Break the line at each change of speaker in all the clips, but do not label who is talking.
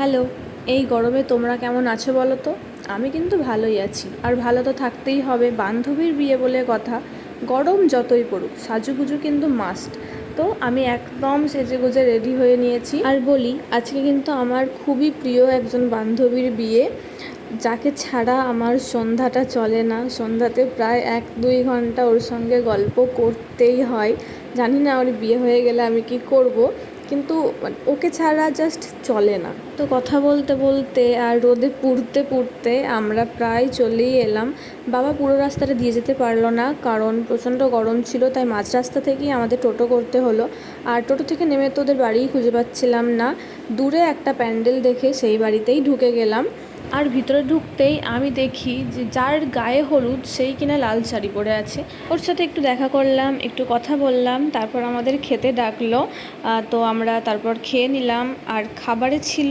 Hello, এই গরমে তোমরা কেমন আছো বলো তো? আমি কিন্তু ভালোই আছি। আর ভালো তো থাকতেই হবে, বান্ধবীর বিয়ে বলে কথা। গরম যতই পড়ুক, সাজুগুজু কিন্তু মাস্ট তো আমি একদম সেজে গুজে রেডি হয়ে নিয়েছি। আর বলি, আজকে কিন্তু আমার খুবই প্রিয় একজন বান্ধবীর বিয়ে। যাকে ছাড়া আমার সন্ধ্যাটা চলে না। সন্ধ্যাতে প্রায় এক দুই ঘণ্টা ওর সঙ্গে গল্প করতেই হয়। জানি না ওর বিয়ে হয়ে গেলে আমি কি করব। কিন্তু মানে ওকে ছাড়া জাস্ট চলে না। তো কথা বলতে বলতে আর রোদে পুড়তে পুড়তে আমরা প্রায় চলেই এলাম। বাবা পুরো রাস্তাটা দিয়ে যেতে পারল না কারণ প্রচণ্ড গরম ছিল, তাই মাঝ রাস্তা থেকেই আমাদের টোটো করতে হলো। আর টোটো থেকে নেমে তো ওদের বাড়িই খুঁজে পাচ্ছিলাম না। দূরে একটা প্যান্ডেল দেখে সেই বাড়িতেই ঢুকে গেলাম। আর ভিতরে ঢুকতেই আমি দেখি যে যার গায়ে হলুদ, সেই কিনা লাল শাড়ি পরে আছে। ওর সাথে একটু দেখা করলাম, একটু কথা বললাম, তারপর আমাদের খেতে ডাকলো। তো আমরা তারপর খেয়ে নিলাম। আর খাবারে ছিল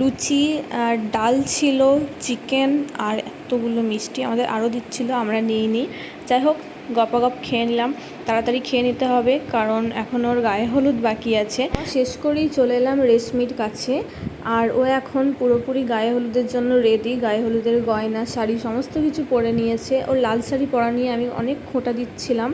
লুচি, আর ডাল ছিল, চিকেন, আর এতগুলো মিষ্টি আমাদের আরও দিচ্ছিল, আমরা নিয়ে নিই। যাই হোক গপাগপ খেয়ে নিলাম। তাড়াতাড়ি খেয়ে নিতে হবে, কারণ এখন ওর গায়ে হলুদ বাকি আছে। শেষ করেই চলে এলাম রেশমির কাছে। আর ও এখন পুরোপুরি গায়ে হলুদের জন্য রেডি গায়ে হলুদের গয়না, শাড়ি, সমস্ত কিছু পরে নিয়েছে। ওর লাল শাড়ি পরা নিয়ে আমি অনেক খোঁটা দিচ্ছিলাম।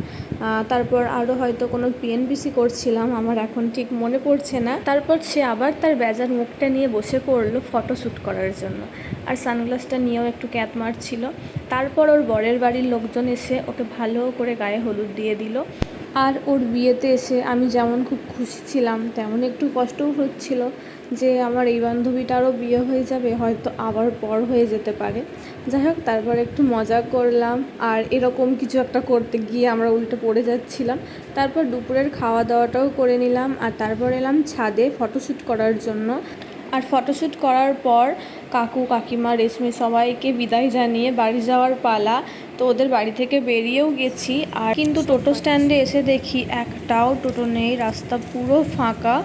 তারপর আরও হয়তো কোনো পিএনবিসি করছিলাম আমার এখন ঠিক মনে পড়ছে না। তারপর সে আবার তার বেজার মুখটা নিয়ে বসে পড়ল ফটো শ্যুট করার জন্য। আর সানগ্লাসটা নিয়েও একটু ক্যাত মারছিল তারপর ওর বরের বাড়ির লোকজন এসে ওকে ভালো করে গায়ে হলুদ দিয়ে দিল। আর ওর বিয়েতে এসে আমি যেমন খুব খুশি ছিলাম, তেমন একটু কষ্টও হচ্ছিল যে আমার এই বান্ধবীটারও বিয়ে হয়ে যাবে, হয়তো আবার পর হয়ে যেতে পারে। যাই হোক, তারপর একটু মজা করলাম। আর এরকম কিছু একটা করতে গিয়ে আমরা উল্টে পড়ে যাচ্ছিলাম। তারপর দুপুরের খাওয়া দাওয়াটাও করে নিলাম আর তারপর এলাম ছাদে ফটোশ্যুট করার জন্য। আর ফটোশ্যুট করার পর কাকু, কাকিমা, রেশমি সবাইকে বিদায় জানিয়ে বাড়ি যাওয়ার পালা। তো ওদের বাড়ি থেকে বেরিয়েও গেছি। আর কিন্তু টোটো স্ট্যান্ডে এসে দেখি একটাও টোটো নেই, রাস্তা পুরো ফাঁকা।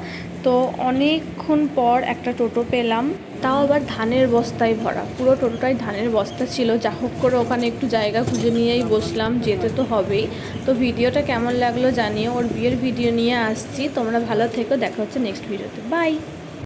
তো অনেকক্ষণ পর একটা টোটো পেলাম। তাও আবার ধানের বস্তায় ভরা। পুরো টোটোটাই ধানের বস্তা ছিল। যা হোক করে ওখানে একটু জায়গা খুঁজে নিয়েই বসলাম। যেতে তো হবেই। তো ভিডিওটা কেমন লাগল জানিয়ে ওর বিয়ের ভিডিও নিয়ে আসছি। তোমরা ভালো থেকো। দেখা হচ্ছে নেক্সট ভিডিওতে বাই